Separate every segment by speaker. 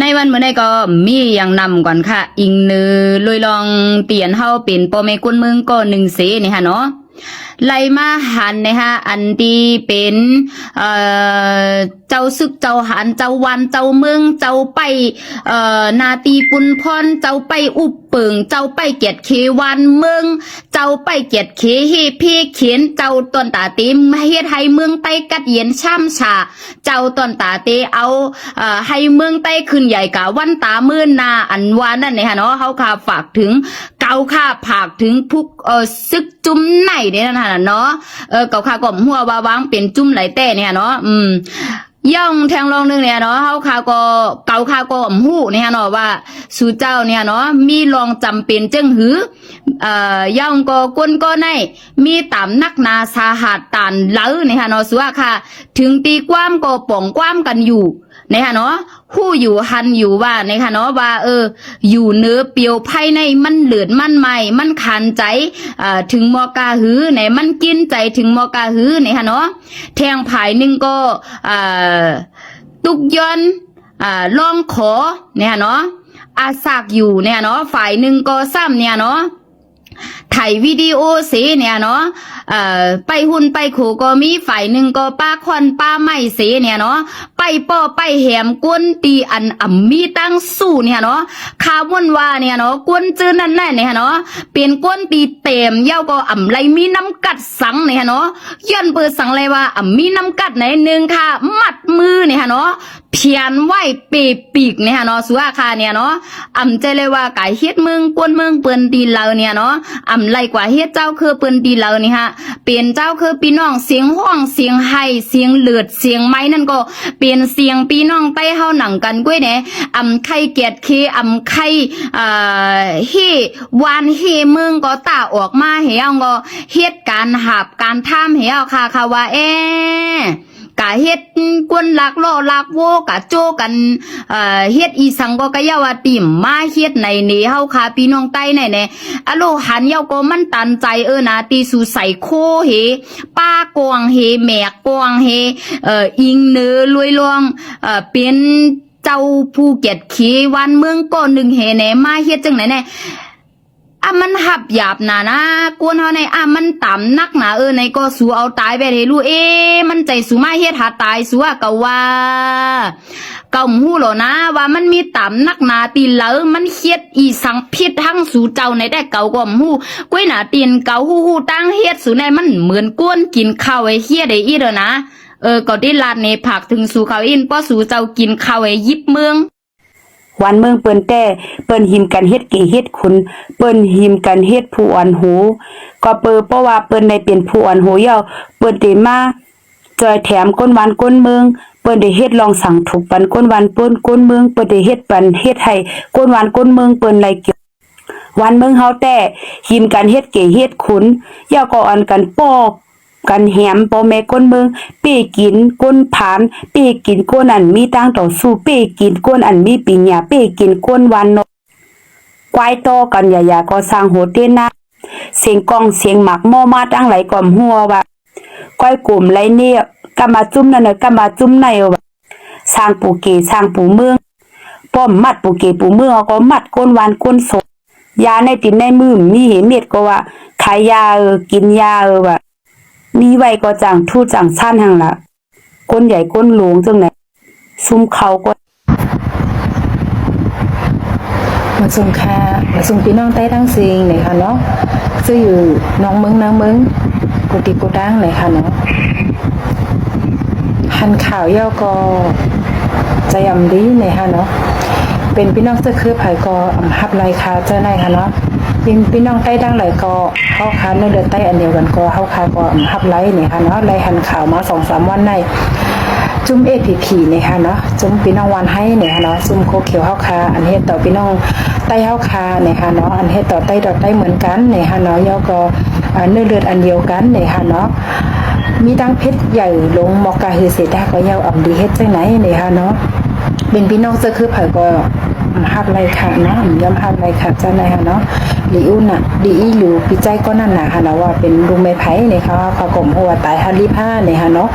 Speaker 1: ในวันเมื่อใดก็มีอย่างนำก่อนค่ะ อิงเนือลอยลองเตียนเฮาเป็นปอเมกุนเมืองก็หนึ่งเสนี่ค่ะเนาะ ไลมาหันนะคะอันที่เป็นเอ่อเจ้าซึกเจ้าหันเจ้าวันเจ้าเมืองเจ้าไปเอ่อนาตีปุนพรเจ้าไปอุบเปิงเจ้าไปเกียรติเควันเมืองเจ้าไปเกียรติเคเฮพี่เขียนเจ้าต้นตาเต็มเฮ็ดให้เมืองใต้กัดเย็นช่ำชา เจ้าต้นตาเตเอาเอ่อให้เมืองใต้ขึ้นใหญ่กะวันตามื่นนาอันวานนั่นเนี่ยค่ะเนาะเขาค่ะฝากถึง เกาค่ะผากถึงพุกเออซึกจุ้มไหนเนี่ยนะเนาะเออเกาค่ะก่อมหัววาวางเป็นจุ้มไหลแต่เนี่ยเนาะอืมย่องแทงลองหนึงเนี่ยเนาะเฮาคาก็เกาคาก็อมหูเนี่ยเนาะว่าสู่เจ้าเนี่ยเนาะมีลองจำเป็นจึงหือเอ่อย่องก็ก้นก็ในมีตามนักนาสาหัสตานเหลาเนี่ยเนาะสัวค่ะ ถึงตีความก็ป่องความกันอยู่ นี่ยเนาะหู้อยู่หันอยู่ว่านี่ยเนาะว่าเออ อยู่เนื้อเปียวภายในมันเหลือดมันใหม่ มันขันใจอ่อถึงมอกาหื้อไหนมันกินใจถึงมอกาหื้อนี่ยเนาะแทงผายหนึ่งก็อ่าตุกยอนอ่าลองขอเนี่ยเนาะอาสากอยู่เนี่ยเนาะฝ่ายหนึ่งก็ซ้ำเนี่ยเนาะ ถ่ายวิดีโอเสีเนี่ยเนาะเอ่อไปหุ่นไปโขก็มีฝ่ายหนึ่งก็ป้าควันป้าไม่เสีเนี่ยเนาะไปป้อไปแหมกวนตีอันอ่ำมีตั้งสู้เนี่ยเนาะคาวนว่าเนี่ยเนาะกวนจื้อนั่นแน่เนี่ยเนาะเป็นกวนตีเต็มเย้าก็อ่ำไรมีน้ำกัดสังเนี่ยเนาะย้อนเปิดสังเลยว่าอ่ำมีน้ำกัดไหนหนึ่งค่ะ มัดมือเนี่ยเนาะเพียนไหวเปปีกเนี่ยเนาะสุอาคาเนี่ยเนาะอำใจเลยว่าไก่เฮ็ดเมืองกวนเมืองเปิ้นตีเราเนี่ยเนาะอำไล่กว่าเฮ็ดเจ้าคือปิ้นตีเรานี่ฮะเป็นเจ้าคือพี่น้องเสียงห้องเสียงไห้เสียงเลือดเสียงไม้นั่นก็เป็นเสียงพี่น้องใต้เฮาหนังกันก้วยแหน่ยอำไข่เกียรติเคอำไข่เอ่อเฮวานเฮเมืองก็ตาออกมาเฮเอาก็เฮ็ดการหับการท่ามเฮเอาค่ะค่ะว่าเอ๊ กะเฮ็ดกวนลักล่อลักโวกะโจกันเอ่อเฮ็ดอีสังก็กะยาวติมมาเฮ็ดในนี้เฮาคาพี่น้องใต้ไหนแน่อะโลหันเยาก็มันตันใจเออนะตีสู่ใส่โคเฮป้ากวางเฮแมกกวางเฮเอ่ออิงเนอลวยลวงเอ่อเป็นเจ้าภูเก็ตขีวันเมืองก็หนึ่งเฮแน่มาเฮ็ดจังไหนแน่ อะมันหับหยาบหนานะกวนเฮาในอะมันต่ำนักหนาเออในก็สูเอาตายไปเทลูเอ๊มันใจสู้มาเฮ็ดหาตายสูอะก็ว่าเก่าหู้หรอนะ ว่ามันมีต่ำนักหนาตีเหลอมันเฮ็ดอีสังพิษทั้งสูเจ้าในได้เก่าก็หู้กุ้ยหนาตีนเก่าหู้หู้ตั้งเฮ็ดสูในมันเหมือนกวนกินข้าวไอ้เฮียได้อีเด้อนะเออก็ได้ลาดในผักถึงสู่เขาอินป้อสู่เจ้ากินข้าวไอ้ยิบเมือง
Speaker 2: วันเมืองเปิ้นแต่เปิ้นหิมกันเฮ็ดเกเฮ็ดขุนเปิ้นหิมกันเฮ็ดผู้อ่อนหูก็เปิดเพราะว่าเปิ้นได้เป็นผู้อ่อนหูเยาเปิ้นได้มาจอยแถมก้นวันก้นเมืองเปิ้นได้เฮ็ดลองสั่งถูกปันก้นวันเปิ้นก้นเมืองเปิ้นได้เฮ็ดปันเฮ็ดให้ก้นวันก้นเมืองเปิ้นไลเกี่ยววันเมืองเฮาแต่หิมกันเฮ็ดเกเฮ็ดขุนเยาก็อันกันปอก กันแหมปอแม่ก้นเมืองเป้กินก้นผานเป้กินก้นอันมีตั้งต่อสู้เป้กินก้นอันมีปิญญาเป้กินก้นวันนกควายโตกันอย่าอย่าก็สร้างโหเต้นนะเสียงกองเสียงหมักหม้อมาตั้งไหลก่อมหัวว่าก้อยกลุ่มไรเนี่ยกำมาจุ้มนั่นน่ะกำมาจุ้มในว่าสร้างปูเกสร้างปูเมืองป้อมมัดปูเกปูเมืองก็มัดก้นวันก้นศพยาในตินในมือมีเหเม็ดก็ว่าขายยาเออกินยาเออว่า มีไว้ก็จังทู่จังสั้นหังละก้นใหญ่ก้นหลวงจังไหนซุ่มเขาก็
Speaker 3: มาส่งค่ะมาส่งพี่น้องใต้ทั้งสิงไหนค่ะเนาะซื้ออยู่น้องเมืองนางเมืองกุฏิกุดังไหนค่ะเนาะหันข่าวย่อก็จะยำดีไหนค่ะเนาะเป็นพี่น้องเสื้อคือไผ่ก็อำฮับไรค่ะเจ้าในค่ะเนาะ ยิงพี่น้องใต้ดังไหลก็เข้าคาเนื้อเดือนใต้อันเดียวกันก็เข้าคาก็อำฮับไรเนี่ยค่ะเนาะไรหันข่าวมาสองสามวันในจุ้มเอพีพีเนี่ยค่ะเนาะจุ้มพี่น้องวันให้เนี่ยค่ะเนาะจุ้มโคเขียวเฮาคาอันเฮ็ดต่อพี่น้องใต้เฮาคาเนี่ยค่ะเนาะอันเฮ็ดต่อใต้ดอกใต้เหมือนกันเนี่ยค่ะเนาะย่อก็อ่าเนื้อเลือดอันเดียวกันเนี่ยค่ะเนาะมีดังเพชรใหญ่ลงมอกกาฮือเสดาก็ยาวอ่ำดีเฮ็ดจังไหนเนี่ยค่ะเนาะเป็นพี่น้องเสื้อคือไผก็ฮับไรค่ะเนาะย่อมฮับไรค่ะจ้าไหนค่ะเนาะ ลีอุ่นน่ะดีอีหลูพี่ใจก็นั่นน่ะค่ะนะว่าเป็นลุงไม้ไผ่เนี่ยค่ะเขากลมหัวตายฮันรีผ้าเนี่ยค่ะเนาะ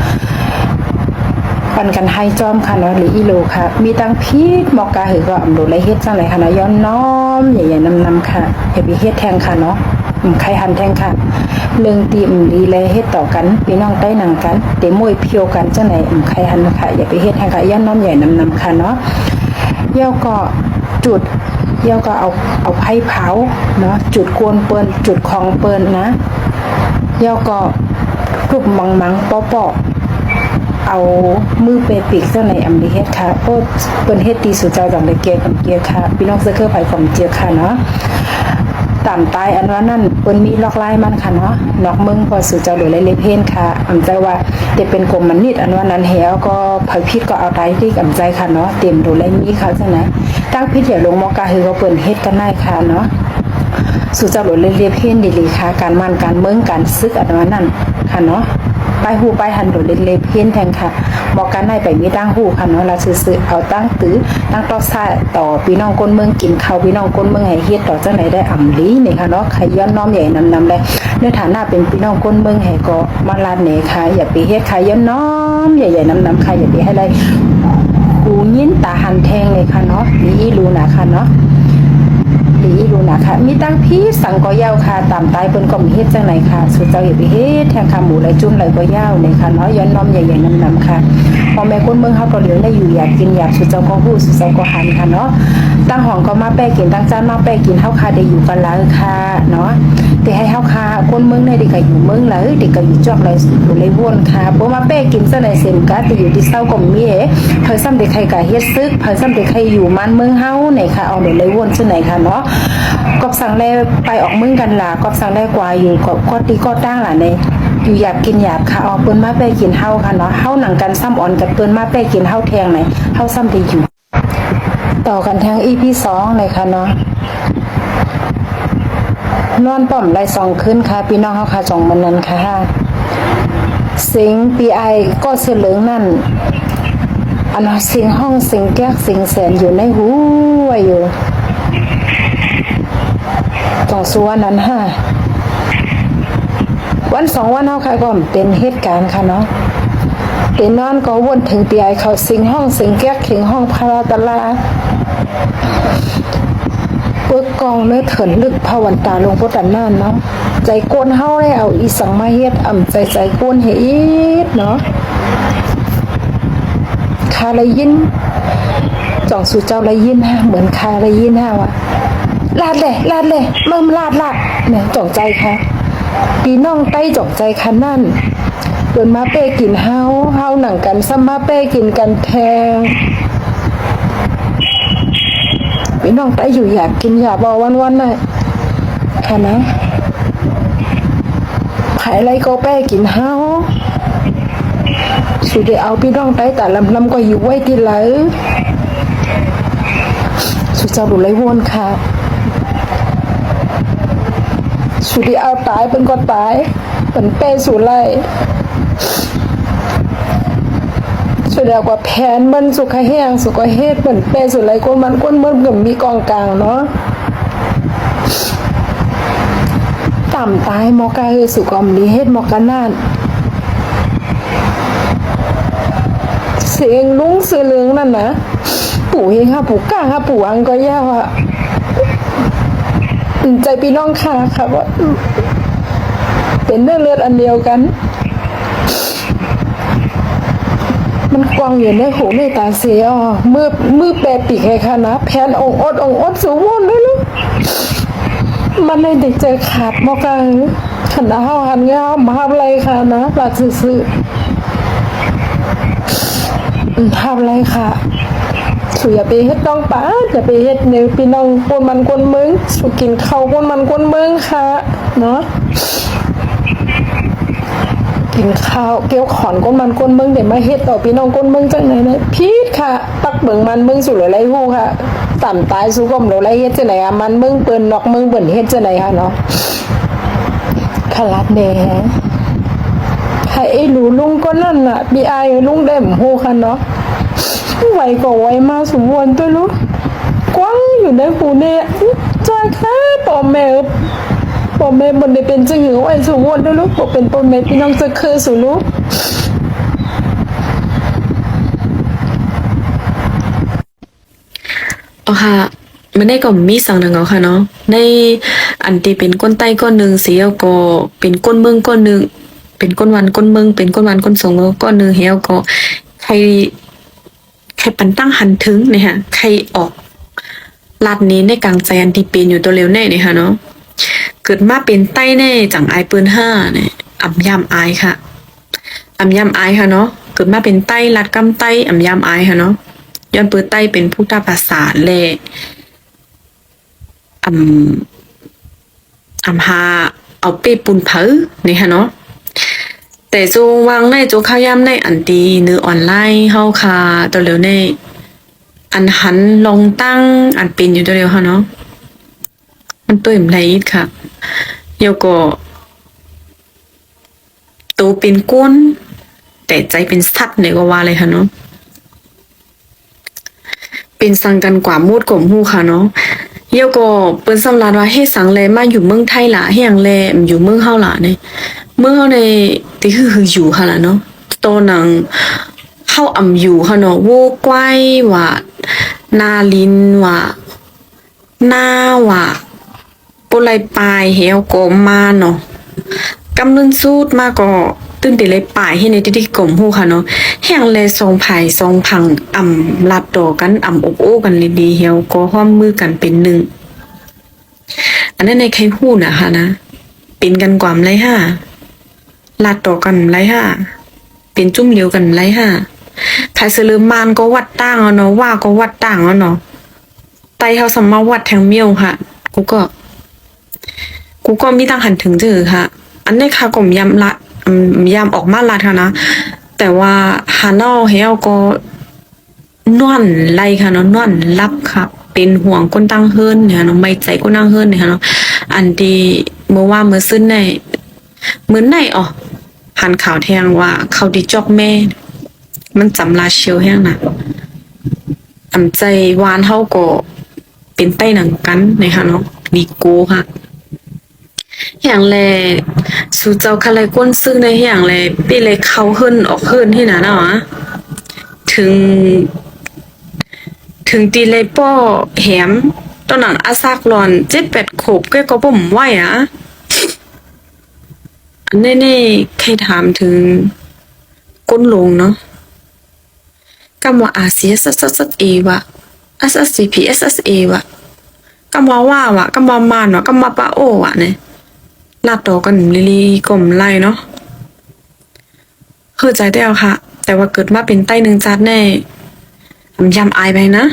Speaker 3: ปันกันให้จอมค่ะเนาะหรืออีโลค่ะ มีตังพีดหมอกกาหือก็อำโดไรเฮ็ดจังไรค่ะเนาะย้อนน้อมใหญ่ๆนำๆค่ะอย่าไปเฮ็ดแทงค่ะเนาะอืมใครหันแทงค่ะเรื่องตีอืมดีเลยเฮ็ดต่อกันพี่น้องใต้หนังกันเตมวยเพียวกันจังไหนอืมใครหันค่ะอย่าไปเฮ็ดแทงค่ะย้อนน้อมใหญ่นำๆค่ะเนาะเย่าก็จุด เย่าก็เอาเอาไผ่เผาเนาะจุดกวนเปิ้นจุดของเปิ้นนะเย่าก็กลุ่มมังมังๆปอเอามือเปปิกเจ้าในอำลีเฮ็ดค่ะโอ้เปิ้นเฮ็ดตีสุดเจ้าจังได้เกียกับเกียร์ค่ะพี่น้องเสื้อเครือไผของเจียค่ะเนาะ ตามตายอันว่านั่นเปิ้นมีลอกลายมันค่ะเนาะนอกมึงพอสู่เจ้าโดยเลยเลเพนค่ะอำใจว่าแต่เป็นกลมมันนิดอันว่านั้นแหวก็ไผพิษก็เอาได้ที่อำใจค่ะเนาะเต็มดูเลยมีค่ะจังนะตั้งพิษอย่าลงมอกาคือก็เปิ้นเฮ็ดกันได้ค่ะเนาะ สู่เจ้าหลวงเรียบเพ่นดีๆค่ะ การมันการเมืองการซึกอันนั้นนั่นค่ะเนาะไปหูไปหันโดดเรียบเพ่นแทงค่ะบอกกันได้ไปมีตั้งหูค่ะเนาะเราซื้อเอาตั้งตื้อตั้งต่อซ่าต่อพี่น้องคนเมืองกินข้าวพี่น้องคนเมืองให้เฮ็ดต่อจังไหนได้อ่ำลีนี่ค่ะเนาะใครย้อนน้อมใหญ่นำๆได้ในฐานะเป็นพี่น้องคนเมืองให้ก็มาลาดเหนค่ะอย่าไปเฮ็ดใครย้อนน้อมใหญ่ๆนำๆค่ะอย่าไปให้ได้หูยินตาหันแทงเลยค่ะเนาะนี่รู้นะค่ะเนาะ หลีรูนะคะมีตั้งพี่สังก็ยาวค่ะตามตายเปิ้นก็มีเฮ็ดจังไหนค่ะสุดเจ้าอย่าไปเฮ็ดแทงขาหมูไหลจุ่มไหลก็ยาวเลยค่ะน้อยย้อนน้อมใหญ่ๆนำๆค่ะพอแม่คนเมืองเขาก็เหลือได้อยู่อยากกินอยากสุดเจ้าก็ฮู้สุดเจ้าก็หันค่ะเนาะตั้งห้องก็มาแป้กินตั้งจานมาแป้กินเฮาค่ะได้อยู่กันแล้วค่ะเนาะ แต่ให้เฮาค่ะคนเมืองในเด็กก็อยู่เมืองเลยเด็กก็อยู่จอกเลยอยู่เลยวนค่ะบ่มาแป้กินซะไหนเซ็นกะแต่อยู่ที่เศร้าก็มีเอ๋เพิ่นซ้ำเด็กใครก็เฮ็ดซึกเพิ่นซ้ำเด็กใครอยู่มันเมืองเฮาไหนค่ะเอาเดี๋ยวเลยวนซะไหนค่ะเนาะกอบสั่งแลไปออกมึงกันล่ะกอบสั่งแลกว่าอยู่กอบก็ตีก็ตั้งล่ะในอยู่อยากกินอยากค่ะเอาเปิ้นมาไปกินเฮาค่ะเนาะเฮาหนังกันซ้ำอ่อนกับเปิ้นมาไปกินเฮาแทงไหนเฮาซ้ำได้อยู่ ต่อกันทาง EP 2เลยค่ะเนาะ นอนป้อมไล่สองขึ้นค่ะพี่น้องเฮาค่ะจองมันนั้นค่ะ สิงปีไอก็เสลึงนั่นอันสิงห้องสิงแก้กสิงแสนอยู่ในหูวอยู่สองส่วนนั้นฮะวันสองวันเฮาค่ะก็เป็นเหตุการณ์ค่ะเนาะเป็นนอนก็วนถึงปีไอเขาสิงห้องสิงแก๊กถึงห้องพาราตลา เปิกกองเนื้อเถินลึกภาวันตาลงพุทธันนานเนาะใจโกนเฮาได้เอาอีสังมาเฮ็ดอ่ำใจใจโกนเฮ็ดเนาะคาเลยยินจ่องสู่เจ้าเลยยินฮะเหมือนคาเลยยินฮะว่ะลาดเลยลาดเลยเริ่มลาดลาดเนี่ยจ่องใจค่ะพี่น้องใต้จ่องใจค่ะนั่นเดินมาเป้กินเฮาเฮาหนังกันซ้ำมาเป้กินกันแทง พี่น้องใต้อยู่อยากกินอยากบอกวันวันๆน่ะค่ะนะขายอะไรก็แป้กินเฮาสุดเดียเอาพี่น้องใต้แต่ลำลำก็อยู่ไว้ที่ไหลสุดเจ้าดูไรวนค่ะสุดีเอาตายเป็นก็ตายเป็นเป้สุไล สุดแล้วกว่าแผนมันสุขแห้งสุขเฮ็ดเป็นเป้สุดไลก้นมันก้นมันก็มีกองกลางเนาะต่ำตายหมอกาคือสุกอมดีเฮ็ดหมอกานาดเสียงลุงเสือเลืองนั่นนะปู่เฮงค่ะปู่ก้างค่ะปู่อังก็ยาวอะใจพี่น้องค่ะค่ะว่าเป็นเนื้อเลือดอันเดียวกัน มันกวางอยู่ในหูในตาเสียอมือมือแปรปีกให้ค่ะนะแผนองอดองอดสูงวนเลยลูกมันเลยเด็กใจขาดมอกันขนาดเฮาหันเงามาทำอะไรค่ะนะหลักซื่อทำอะไรค่ะสุอย่าไปเฮ็ดน้องป้าอย่าไปเฮ็ดในพี่น้องกวนมันกวนเมืองสุกินเข้าวกวนมันกวนเมืองค่ะ เนาะ กินข้าวเกี่ยวขอนกวนมันกวนเมืองเดี๋ยวมาเฮ็ดต่อพี่น้องกวนเมืองจังไหนนะพีดค่ะตักเบิ่งมันเมืองสู่หลายๆฮู้ค่ะต่ำตายสู่ก้มหลายๆเฮ็ดจังไหนอะมันเมืองเปิ้นนอกเมืองเปิ้นเฮ็ดจังไหนค่ะเนาะขลัดแหน่ให้ไอ้หลูลุงก็นั่นน่ะมีอายลุงเด้มฮู้ค่ะเนาะไหวก็ไหวมาสมวนตัวลูกกว้างอยู่ในหูเนี่ยจ้าค่ะป่อแม่ พ่อแม่บนได้เป็นจึงหือไอ้สูงวนด้วยลูกผมเป็นพ่อแม่พี่น้องจะคือสู่ลูก
Speaker 4: อ๋ค่ะมันได้ก็มีสังหนึ่งเอาค่ะเนาะในอันที่เป็นก้นไต้ก้นหนึ่งเสียวก็เป็นก้นเมืองก้นหนึ่งเป็นก้นวันก้นเมืองเป็นก้นวันก้นสงก้นหนึ่งเฮียวก็ใครใครปันตั้งหันถึงเนี่ยฮะใครออกลัดนี้ในกลางใจอันที่เป็นอยู่ตัวเร็วแน่เนี่ยฮะเนาะ เกิดมาเป็นใต้แน่จังไอปืนห้าเนี่ยอ่ำยำอายค่ะอ่ำยำอายค่ะเนาะเกิดมาเป็นใต้ลัดกำใต้อ่ำยำอายค่ะเนาะย้อนเปิดใต้เป็นพุทธภาษาแลอำอำหาเอาเป้ปุนเผอนี่ฮะเนาะแต่จูวางในจูข้าวยำในอันดีเนื้อออนไลน์เฮาค่ะตัวเร็วในอันหันลงตั้งอันเป็นอยู่ตัวเร็วค่ะเนาะมันตัวอิ่มไรอีกค่ะ เดี๋ยวก็ตัวเป็นก้น แต่ใจเป็นสัตว์เนี่ยก็ว่าเลยค่ะเนาะเป็นสังกันกว่ามูดกลมหูค่ะเนาะเยี่ยวก็เปิ้นสำราญว่าเฮ็ดสังแลมาอยู่เมืองไทยล่ะเฮ็ดหยังแลอยู่เมืองเฮาล่ะเนี่ยเมืองเฮาในที่คือคืออยู่ค่ะล่ะเนาะตอนนั้นเฮาอำอยู่ค่ะเนาะโวกวายว่านาลินว่านาว่า ปุไลปลายเฮวก็มาเนาะกำลังสูดมากก็ตื่นแต่เลยป่ายให้ในที่ที่กลมหูค่ะเนาะแห่งแลยทรงไผ่ทรงพังอ่ำลัดดอกันอ่ำอกโอ้กันเลยดีเฮียวก็ห้อมมือกันเป็นหนึ่ง อันนั้นในใครพูดนะคะนะเป็นกันกว่ามไรห้าลัดดอกันไรห้าเป็นจุ่มเหลียวกันไรห้าไทยเสลือมานก็วัดตั้งเอาเนาะว่าก็วัดตั้งเอาเนาะไตเขาสมมาวัดแทงเมียวค่ะกูก็ กูก็มีตังหันถึงเจอค่ะ อันนี้ค่ะกลมยำละอืมยำออกมาละค่ะนะ แต่ว่าฮานอเฮลก็นวนไล่ค่ะเนาะนวนรับค่ะ เป็นห่วงคนตั้งเฮิรนเนี่ยเนาะไม่ใจคนตั้งเฮิรนเนี่ยเนาะอันที่เมื่อว่าเมื่อซึ้นในเหมือนในอ๋อหันข่าวแทงว่าเขาดีจอกแม่ มันจำลาเชียวแห้งนะอำใจวานเฮาก็เป็นใต้หนังกันนะคะเนาะดีโก้ค่ะ อย่างแลสู่เจ้าคาไรก้นซึ่งในอย่างแลปีเลยเขาเฮิรนออกเฮิรนที่นั่นน่ะถึง ถึงตีเลยป้อแหมตอนนั้นอาซากรอนเจ็ดแปดขบก็ก็บ่มไหวอะอันนี้ๆใครถามถึงก้นลงเนาะกำว่าอาเซียสัสสเอวะ SSCP SSA วะกำว่าว่าวะกำว่ามานวะกำว่าปะโอวะเนี่ย ลาดดอกกันลิลีกลมไล่เนาะเข้าใจได้เอาค่ะ แต่ว่าเกิดมาเป็นใต้หนึ่งจัดแน่ผมยำอายไปนะ